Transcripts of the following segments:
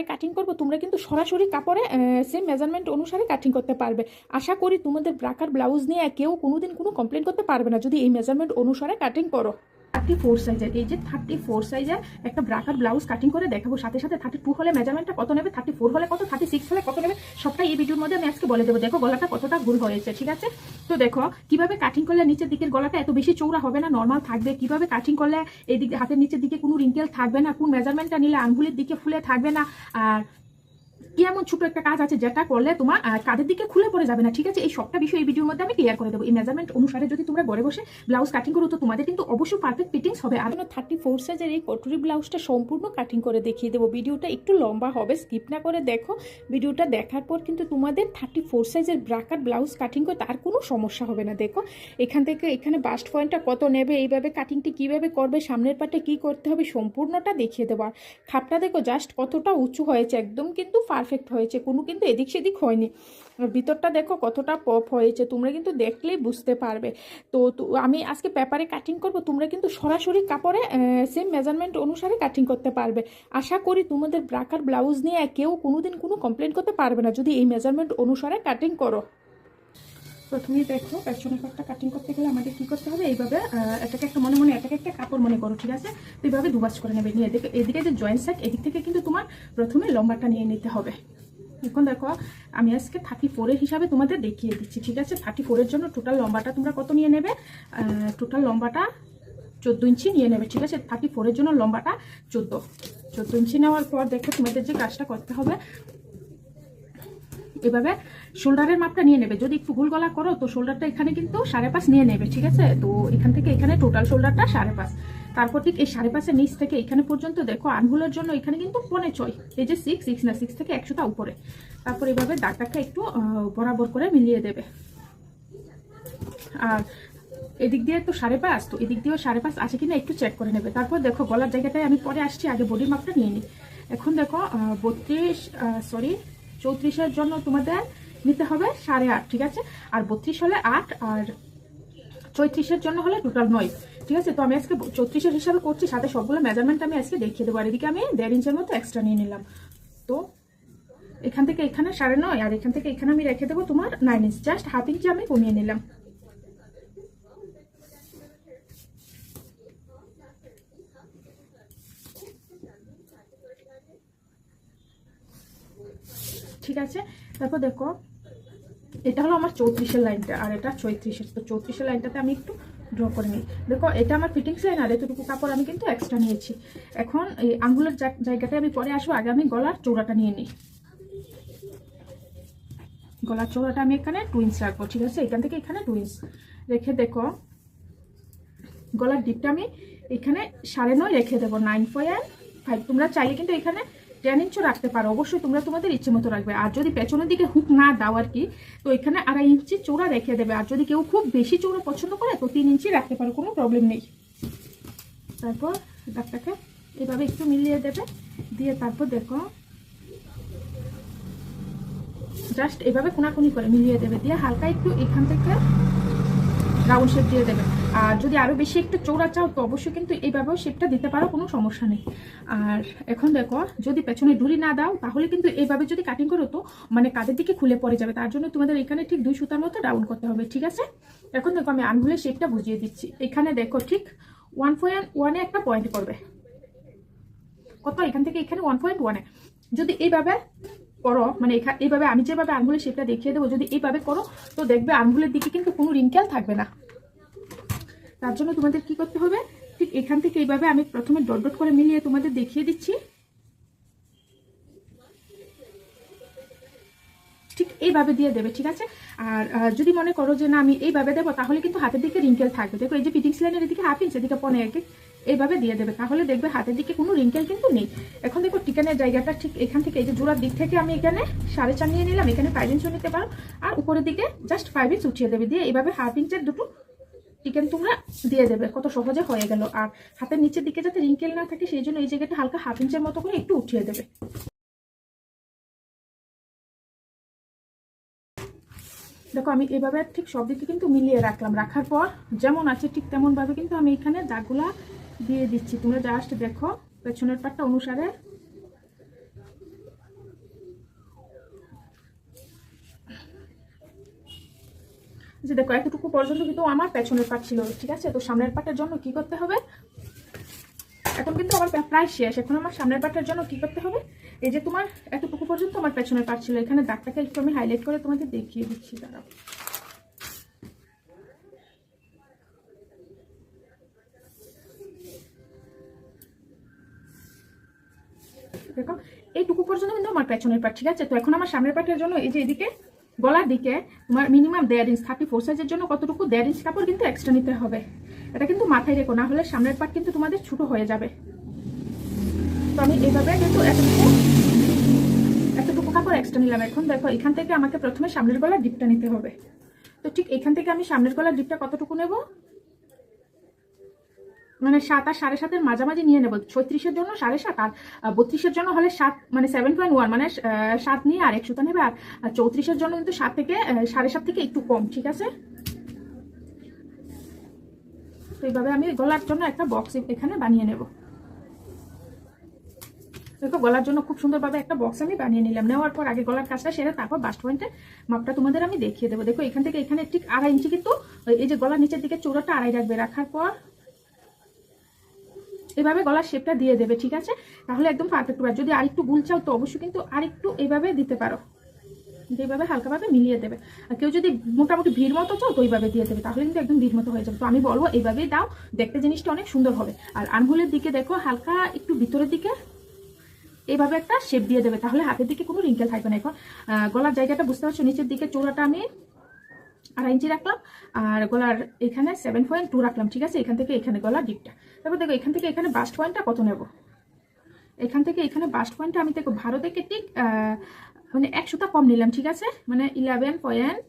পেপারে কাটিং করব, তোমরা কিন্তু সরাসরি কাপড়ে সেম মেজারমেন্ট অনুসারে কাটিং করতে পারবে। আশা করি তোমাদের ব্রাকার ব্লাউজ নিয়ে কেউ কোনোদিন কোনো কমপ্লেন করতে পারবে না, যদি এই মেজারমেন্ট অনুসারে কাটিং করো। থার্টি ফোর সাইজের এই যে থার্টি ফোর সাইজের একটা ব্রাকার ব্লাউজ কাটিং করে দেখাবো। সাথে সাথে থার্টি টু হলে মেজারমেন্টটা কত নেবে? থার্টি ফোর হলে কত? থার্টি সিক্স হলে কত নেবে? সবটাই এই ভিডিওর মধ্যে আমি আজকে বলে দেবো। দেখো, গলাটা কতটা ভুল হয়েছে, ঠিক আছে? তো দেখো, কীভাবে কাটিং করলে নিচের দিকের গলাটা এত বেশি চৌড়া হবে না? নর্মাল থাকবে। কীভাবে কাটিং করলে এই দিকে হাতের নিচের দিকে কোনো রিঙ্কেল থাকবে না? কোন মেজারমেন্টটা নিলে আঙ্গুলের দিকে ফুলে থাকবে না? আর কি এমন ছোট একটা কাজ আছে যেটা করলে তোমার কাঁধের দিকে খুলে পড়ে যাবে না, ঠিক আছে? এই সবটা বিষয় এই ভিডিওর মধ্যে আমি ক্লিয়ার করে দেবো। এই মেজারমেন্ট অনুসারে যদি তোমরা ঘরে বসে ব্লাউজ কাটিং করো, তো তোমাদের কিন্তু অবশ্যই পারফেক্ট ফিটিংস হবে। আর থার্টি ফোর সাইজের এই কটুরি ব্লাউজটা সম্পূর্ণ কাটিং করে দেখিয়ে দেবো। ভিডিওটা একটু লম্বা হবে স্কিপ না করে দেখো। ভিডিওটা দেখার পর কিন্তু তোমাদের থার্টি ফোর সাইজের ব্রাকার ব্লাউজ কাটিং করে তার কোনো সমস্যা হবে না, দেখো। এখান থেকে এখানে বাস্ট পয়েন্টটা কত নেবে, এইভাবে কাটিংটি কীভাবে করবে, সামনের পাটে কি করতে হবে, সম্পূর্ণটা দেখিয়ে দেবো। আর খাপটা দেখো জাস্ট কতটা উঁচু হয়েছে, একদম কিন্তু পারফেক্ট হয়েছে, কোনো কিন্তু এদিক সেদিক হয়নি। ভিতরটা দেখো কতটা পপ হয়েছে, তোমরা কিন্তু দেখলেই বুঝতে পারবে। তো আমি আজকে পেপারে কাটিং করব, তোমরা কিন্তু সরাসরি কাপড়ে সেম মেজারমেন্ট অনুসারে কাটিং করতে পারবে। আশা করি তোমাদের ব্রাকার ব্লাউজ নিয়ে কেউ কোনোদিন কোনো কমপ্লেন করতে পারবে না, যদি এই মেজারমেন্ট অনুসারে কাটিং করো। প্রথমেই দেখো পেছনের পাটটা কাটিং করতে গেলে আমাদের কি করতে হবে? এইভাবে এটাকে একটা মনে মনে, এটাকে একটা কাপড় মনে করো, ঠিক আছে? তো এইভাবে দুবাস করে নেবে। নিয়ে এদিকে এদিকে যে জয়েন্ট সাইড এদিক থেকে কিন্তু তোমার প্রথমে লম্বাটা নিয়ে নিতে হবে। এখন দেখো, আমি আজকে থার্টি ফোরের হিসাবে তোমাদের দেখিয়ে দিচ্ছি, ঠিক আছে? থার্টি ফোরের জন্য টোটাল লম্বাটা তোমরা কত নিয়ে নেবে? টোটাল লম্বাটা চোদ্দ ইঞ্চি নিয়ে নেবে, ঠিক আছে? থার্টি ফোরের জন্য লম্বাটা চোদ্দ। চোদ্দ ইঞ্চি নেওয়ার পর দেখো তোমাদের যে কাজটা করতে হবে এভাবে শোল্ডারের মাপটা নিয়ে নেবে। যদি একটু ভুল গলা করো, তো শোল্ডারটা এখানে কিন্তু সাড়ে পাঁচ নিয়ে নেবে, ঠিক আছে? তো এখান থেকে এখানে টোটাল শোল্ডারটা সাড়ে পাঁচ। তারপর ঠিক এই সাড়ে পাঁচের নিচ থেকে এখানে পর্যন্ত দেখো আনহুলের জন্য এখানে কিন্তু পনে ছয়। এই যে সিক্স সিক্স না সিক্স থেকে একশোটা উপরে। তারপর এভাবে দাগটাকে একটু বরাবর করে মিলিয়ে দেবে। আর এদিক দিয়ে তো সাড়ে পাঁচ, তো এদিক দিয়েও সাড়ে পাঁচ আছে কিনা একটু চেক করে নেবে। তারপর দেখো, গলার জায়গাটায় আমি পরে আসছি, আগে বডির মাপটা নিয়ে নিই এখন দেখো বত্রিশ সরি চৌত্রিশের জন্য তোমাদের নিতে হবে সাড়ে আট, ঠিক আছে? আর বত্রিশ হলে আট, আর চৌত্রিশের জন্য হলে টোটাল নয়, ঠিক আছে? তো আমি আজকে চৌত্রিশের হিসাবে করছি, সাথে সবগুলো মেজারমেন্ট আমি আজকে দেখিয়ে দেবো। আর এদিকে আমি দেড় ইঞ্চের মতো এক্সট্রা নিয়ে নিলাম। তো এখান থেকে এখানে সাড়ে নয়, আর এখান থেকে এখানে আমি রেখে দেবো তোমার nine inch just half inch আমি কমিয়ে নিলাম। ঠিক আছে? তারপর দেখো, এটা হলো আমার চৌত্রিশের লাইনটা, আর এটা চৌত্রিশের। তো চৌত্রিশের লাইনটাতে আমি একটু ড্র করে নিই। দেখো, এটা আমার ফিটিংস লাইন আর এতটুকু কাপড় আমি কিন্তু এক্সট্রা নিয়েছি। এখন এই আঙ্গুলের জায়গাটায় আমি পরে আসব, আগে আমি গলার চৌড়াটা নিয়ে নিই। গলার চৌড়াটা আমি এখানে টুইন্স রাখব, ঠিক আছে? এখান থেকে এখানে টুইন্স রেখে দেখো, গলার ডিপটা আমি এখানে সাড়ে নয় রেখে দেবো নাইন পয়েন্ট ফাইভ তোমরা চাইলে কিন্তু এখানে টেন ইঞ্চও রাখতে পারো। অবশ্যই তোমরা তোমাদের ইচ্ছে মতো রাখবে। আর যদি পেছনের দিকে হুক না দাও আর কি, তো এখানে আড়াই ইঞ্চি চৌড়া রেখে দেবে। আর যদি কেউ খুব বেশি চৌড়া পছন্দ করে, তো তিন ইঞ্চি রাখতে পারো, কোনো প্রবলেম নেই। তারপর দাগটাকে এভাবে একটু মিলিয়ে দেবে। দিয়ে তারপর দেখো জাস্ট এভাবে কোনাকুনি করে মিলিয়ে দেবে। দিয়ে হালকা একটু এখান থেকে রাউন্ড শেপ দিয়ে দেবে। আর যদি আরও বেশি একটু চৌড়া চাও, তো অবশ্যই কিন্তু এইভাবেও শেপটা দিতে পারো, কোনো সমস্যা নেই। আর এখন দেখো, যদি পেছনে ডুরি না দাও, তাহলে কিন্তু এইভাবে যদি কাটিং করো, তো মানে কাঁধের দিকে খুলে পড়ে যাবে? তার জন্য তোমাদের এখানে ঠিক দুই সুতার মতো ডাউন করতে হবে, ঠিক আছে? এখন দেখো, আমি আনগুলের শেপটা বুঝিয়ে দিচ্ছি। এখানে দেখো, ঠিক ওয়ান পয়েন্ট ওয়ানে একটা পয়েন্ট করবে কত? এখান থেকে এখানে ওয়ান পয়েন্ট ওয়ানে যদি এইভাবে করো মানে এখা- এইভাবে আমি যেভাবে আঙ্গুলের শেপটা দেখিয়ে দেবো, যদি এইভাবে করো, তো দেখবে আঙ্গুলের দিকে কিন্তু কোনো রিঙ্কেল থাকবে না। তার জন্য তোমাদের কি করতে হবে? ঠিক এখান থেকে এইভাবে আমি প্রথমে ডট ডট করে মিলিয়ে তোমাদের দেখিয়ে দিচ্ছি। ঠিক এইভাবে দিয়ে দেবে, ঠিক আছে? আর যদি মনে করো যে না, আমি এইভাবে দেবো, তাহলে কিন্তু হাতের দিকে রিঙ্কেল থাকবে। দেখো, এই যে ফিটিংস লাইনের এদিকে হাফ ইঞ্চ, এদিকে পনে এক এইভাবে দিয়ে দেবে। তাহলে দেখবে হাতের দিকে কোনো রিঙ্কেল কিন্তু নেই। এখন দেখো, টিকানের জায়গাটা ঠিক এখান থেকে, এই যে জোড়ার দিক থেকে আমি এখানে সাড়ে চার নিয়ে নিলাম, এখানে ফাইভ ইঞ্চও নিতে পারো। আর উপরের দিকে জাস্ট ফাইভ ইঞ্চ উঠিয়ে দেবে। দিয়ে এইভাবে হাফ ইঞ্চের দুটো চিকেন তোমরা দিয়ে দেবে। কত সহজে হয়ে গেল। আর হাতের নিচের দিকে যাতে রিঙ্কেল না থাকে, সেই জন্য এই জায়গাটা হালকা হাফ ইঞ্চের মতো করে একটু উঠিয়ে দেবে। দেখো, আমি এভাবে ঠিক সব দিকে কিন্তু মিলিয়ে রাখলাম। রাখার পর যেমন আছে ঠিক তেমন ভাবে কিন্তু আমি এখানে দাগগুলা দিয়ে দিচ্ছি। তোমরা জাস্ট দেখো, পেছনের পাটটা অনুসারে যে দেখো, এতটুকু পর্যন্ত কিন্তু আমার পেছনের পাট ছিল, ঠিক আছে? তো সামনের পাটের জন্য কি করতে হবে? এখন কিন্তু আমার প্রায় শেষ। এখন আমার সামনের পাটের জন্য কি করতে হবে? এই যে তোমার এতটুকু পর্যন্ত আমার পেছনের পাট ছিল। এখানে দাগটাকে একটু আমি হাইলাইট করে তোমাকে দেখিয়ে দিচ্ছি, দাঁড়াও। দেখো, এইটুকু পর্যন্ত কিন্তু আমার পেছনের পাট, ঠিক আছে? তো এখন আমার সামনের পাটের জন্য এই যে এদিকে গলার দিকে তোমার মিনিমাম দেড় ইঞ্চ থার্টি ফোর সাইজের জন্য কতটুকু দেড় ইঞ্চ কাপড় কিন্তু এক্সট্রা নিতে হবে। এটা কিন্তু মাথায় রেখো, না হলে সামনের পাট কিন্তু তোমাদের ছোটো হয়ে যাবে। তো আমি এইভাবে কিন্তু এতটুকু এতটুকু কাপড় এক্সট্রা নিলাম এখন। দেখো, এখান থেকে আমাকে প্রথমে সামনের গলার ডিপটা নিতে হবে। তো ঠিক এখান থেকে আমি সামনের গলার ডিপটা কতটুকু নেব? মানে সাত আর সাড়ে সাতের মাঝামাঝি নিয়ে নেব। ছত্রিশের জন্য সাড়ে সাত আর বত্রিশের জন্য হলে সাত মানে সেভেন পয়েন্ট ওয়ান মানে সাত নিয়ে আর এক সুতা নেবে। আর চৌত্রিশের জন্য কিন্তু সাত থেকে সাড়ে সাত থেকে একটু কম, ঠিক আছে? তো এইভাবে আমি গলার জন্য একটা বক্স এখানে বানিয়ে নেব। দেখো, গলার জন্য খুব সুন্দরভাবে একটা বক্স আমি বানিয়ে নিলাম। নেওয়ার পর আগে গলার কাজটা সেরে তারপর বাস্ট পয়েন্টে মাপটা তোমাদের আমি দেখিয়ে দেবো। দেখো, এখান থেকে এখানে ঠিক আড়াই ইঞ্চি কিন্তু, এই যে গলার নিচের দিকে চোরাটা আড়াই রাখবে। রাখার পর এভাবে গলার শেপটা দিয়ে দেবে, ঠিক আছে? তাহলে একদম পারফেক্ট আর যদি আরেকটু গুল চাও, তো অবশ্যই কিন্তু আরেকটু এইভাবে দিতে পারো। এইভাবে হালকাভাবে মিলিয়ে দেবে। আর কেউ যদি মোটামুটি ভিড় মতো চাও, তো ওইভাবে দিয়ে দেবে। তাহলে কিন্তু একদম ভিড় মতো হয়ে যাবে। তো আমি বলব এইভাবেই দাও। দেখতে জিনিসটা অনেক সুন্দর হবে। আর আনহুলের দিকে দেখো, হালকা একটু ভিতরের দিকে এইভাবে একটা শেপ দিয়ে দেবে। তাহলে হাতের দিকে কোনো রিঙ্কেল থাকবে না এখন। গলার জায়গাটা বুঝতে পারছ? নিচের দিকে চোড়াটা আমি আড়াই ইঞ্চি রাখলাম। আর গলার এখানে সেভেন পয়েন্ট টু রাখলাম, ঠিক আছে? এখান থেকে এখানে গলার ডিপটা তারপর দেখো, এখান থেকে এখানে বাস্ট পয়েন্টটা কত নেব? এখান থেকে এখানে বাস্ট পয়েন্টটা আমি দেখো ভারো থেকে ঠিক মানে এক সুতা কম নিলাম, ঠিক আছে? মানে ইলেভেন পয়েন্ট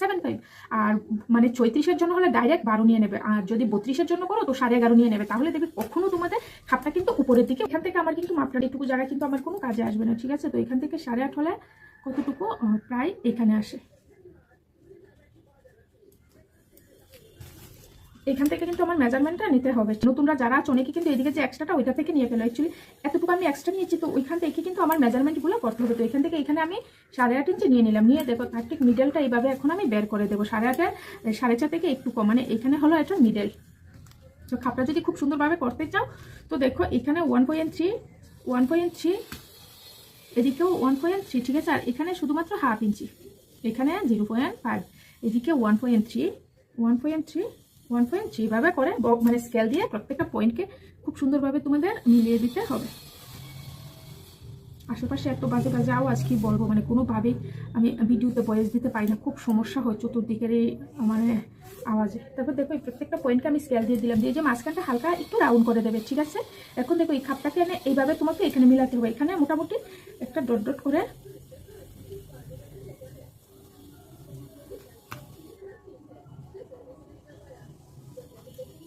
সেভেন ফাইভ আর মানে চৈত্রিশের জন্য হলে ডাইরেক্ট বারো নিয়ে নেবে। আর যদি বত্রিশের জন্য করো, তো সাড়ে এগারো নিয়ে নেবে। তাহলে দেখবে কখনো তোমাদের খাপটা কিন্তু উপরের দিকে, এখান থেকে আমার কিন্তু মাপটা এটুকু জায়গা কিন্তু আমার কোনো কাজে আসবে না, ঠিক আছে? তো এখান থেকে সাড়ে আট হলে কতটুকু? প্রায় এখানে আসে। এখান থেকে কিন্তু আমার মেজারমেন্টটা নিতে হবে। নতুনরা যারা আছে, অনেকে কিন্তু এদিকে যে এক্সট্রাটা ওইটা থেকে নিয়ে ফেলো। অ্যাকচুয়ালি এতটুকু আমি এক্সট্রা নিয়েছি, তো ওইখান থেকে কিন্তু আমার মেজারমেন্টগুলো করতে হবে। তো এখান থেকে এখানে আমি সাড়ে আট ইঞ্চি নিয়ে নিলাম। নিয়ে দেখো, তার ঠিক মিডেলটা এইভাবে এখন আমি বের করে দেবো। সাড়ে আটের সাড়ে চার থেকে একটু কম। মানে এখানে হলো এটা মিডেল তো খাপটা যদি খুব সুন্দরভাবে করতে চাও, তো দেখো, এখানে one point three one point three এদিকেও ওয়ান পয়েন্ট থ্রি ঠিক আছে? আর এখানে শুধুমাত্র হাফ ইঞ্চি। এখানে জিরো পয়েন্ট ফাইভ এদিকে one point three one point three one point থ্রিভাবে করে মানে স্কেল দিয়ে প্রত্যেকটা পয়েন্টকে খুব সুন্দরভাবে তোমাদের মিলিয়ে দিতে হবে। আশেপাশে এত বাজে বাজে আওয়াজ কি বলব? মানে কোনোভাবেই আমি ভিডিওতে ভয়েস দিতে পারি না। খুব সমস্যা হয় চতুর্দিকের এই মানে আওয়াজে। তারপর দেখো, এই প্রত্যেকটা পয়েন্টকে আমি স্কেল দিয়ে দিলাম। দিয়ে যে মাঝখানটা হালকা একটু রাউন্ড করে দেবে, ঠিক আছে? এখন দেখো, এই খাপটাকে এনে এইভাবে তোমাকে এখানে মিলাতে হবে। এখানে মোটামুটি একটা ডট ডট করে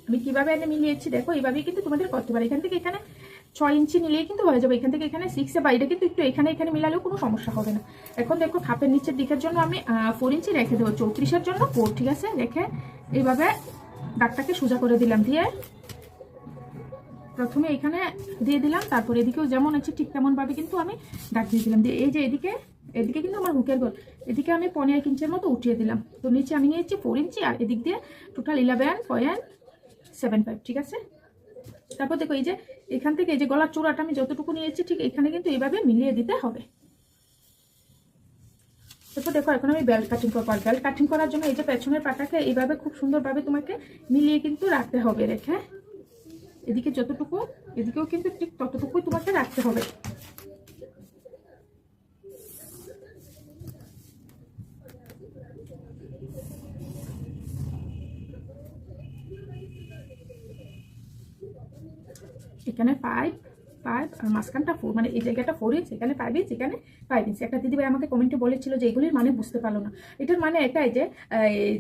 আমি কীভাবে এনে মিলিয়েছি দেখো, এইভাবেই কিন্তু তোমাদের করতে পারে এখান থেকে এখানে ছয় ইঞ্চি নিলেই কিন্তু হয়ে যাবে। এখান থেকে এখানে সিক্সে বাইরে কিন্তু একটু এখানে এখানে মিলালেও কোনো সমস্যা হবে না। এখন দেখো খাপের নিচের দিকের জন্য আমি ফোর ইঞ্চি রেখে দেবো। চৌত্রিশের জন্য ফোর ঠিক আছে? রেখে এইভাবে দাগটাকে সোজা করে দিলাম দিয়ে প্রথমে এখানে দিয়ে দিলাম, তারপর এদিকেও যেমন আছে ঠিক তেমনভাবে কিন্তু আমি দাগ দিয়ে দিলাম। দিয়ে এই যে এদিকে এদিকে কিন্তু আমার হুকের গোল। এদিকে আমি পনেরো ইঞ্চের মতো উঠিয়ে দিলাম। তো নিচে আমি নিয়েছি ফোর ইঞ্চি আর এদিক দিয়ে total eleven point seven five ঠিক আছে? তারপর দেখো এই যে, এখান থেকে এই যে গলার চূড়াটা আমি যতটুকু নিয়েছি, ঠিক এখানে কিন্তু এইভাবে মিলিয়ে দিতে হবে। তারপর দেখো, এখন আমি বেল্ট কাটিং করব। আর বেল্ট কাটিং করার জন্য এই যে পেছনের পাটাকে এইভাবে খুব সুন্দরভাবে তোমাকে মিলিয়ে কিন্তু রাখতে হবে রেখে। এদিকে যতটুকু, এদিকেও কিন্তু ঠিক ততটুকুই তোমাকে রাখতে হবে। এখানে ফাইভ ফাইভ আর মাঝখানটা ফোর মানে এই জায়গাটা ফোর ইঞ্চ এখানে ফাইভ ইঞ্চ এখানে ফাইভ ইঞ্চ একটা দিদিভাই আমাকে কমেন্টে বলেছিল যে এগুলির মানে বুঝতে পারল না। এটার মানে এটাই যে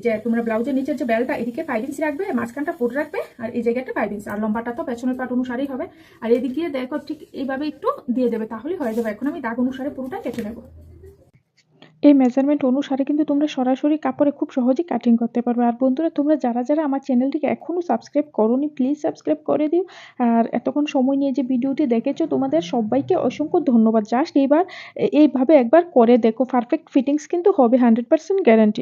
যে তোমরা ব্লাউজের নিচের যে বেলটা এদিকে ফাইভ ইঞ্চ রাখবে, মাঝখানটা ফোর রাখবে, আর এই জায়গাটা ফাইভ ইঞ্চ আর লম্বাটা তো পেছনের পাট অনুসারেই হবে। আর এদিকে দেখো ঠিক এইভাবে একটু দিয়ে দেবে তাহলে হয়ে যাবে। এখন আমি দাগ অনুসারে পুরোটা কেটে নেব। এই মেজারমেন্ট অনুসারে কিন্তু তোমরা সরাসরি কাপড়ে খুব সহজেই কাটিং করতে পারবে। আর বন্ধুরা, তোমরা যারা যারা আমার চ্যানেলটিকে এখনও সাবস্ক্রাইব করোনি প্লিজ সাবস্ক্রাইব করে দিও। আর এতক্ষণ সময় নিয়ে যে ভিডিওটি দেখেছ, তোমাদের সবাইকে অসংখ্য ধন্যবাদ। জাস্ট এইবার এইভাবে একবার করে দেখো। পারফেক্ট ফিটিংস কিন্তু হবে হান্ড্রেড পার্সেন্ট গ্যারান্টি